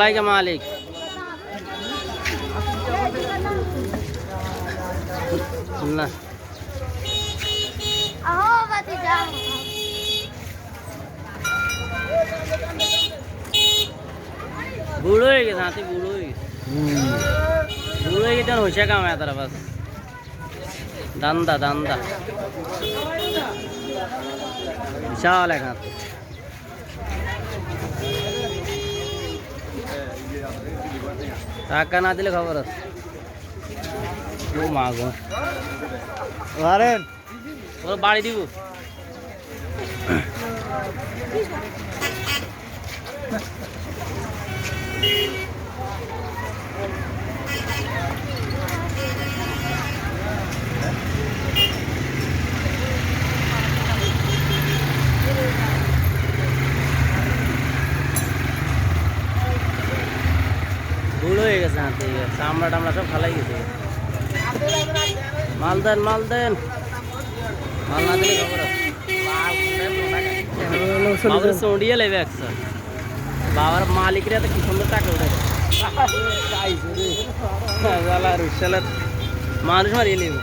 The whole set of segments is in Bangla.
লাইকা মালিক না বুড়ো হয়ে গেছে, হাতি বুড়ো হয়ে গেছে। বুড়ো হয়ে গেছে হইছে কাম তারা বাস। দান্দা দান্দা। বিশাল এক হাত। টাকা না দিলে খবর আছে। ও মা গো। ধরেন ওর বাড়ি দিব বুড়ো হয়ে গেছে হাতে চামড়া টামড়া সব ফালাই গেছে। মাল দেন মাল দেন। মাল না দিলে খবর আছে। বাবার চড়িয়ে লেবে একশো বাবার মালিকরা তো কি সুন্দর টাকা উঠে মানুষ মারিয়ে নেবে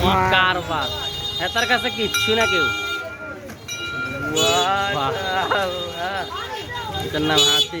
কি কারবার। হেতার কাছে কিচ্ছু না কেউ। নাম হাতি।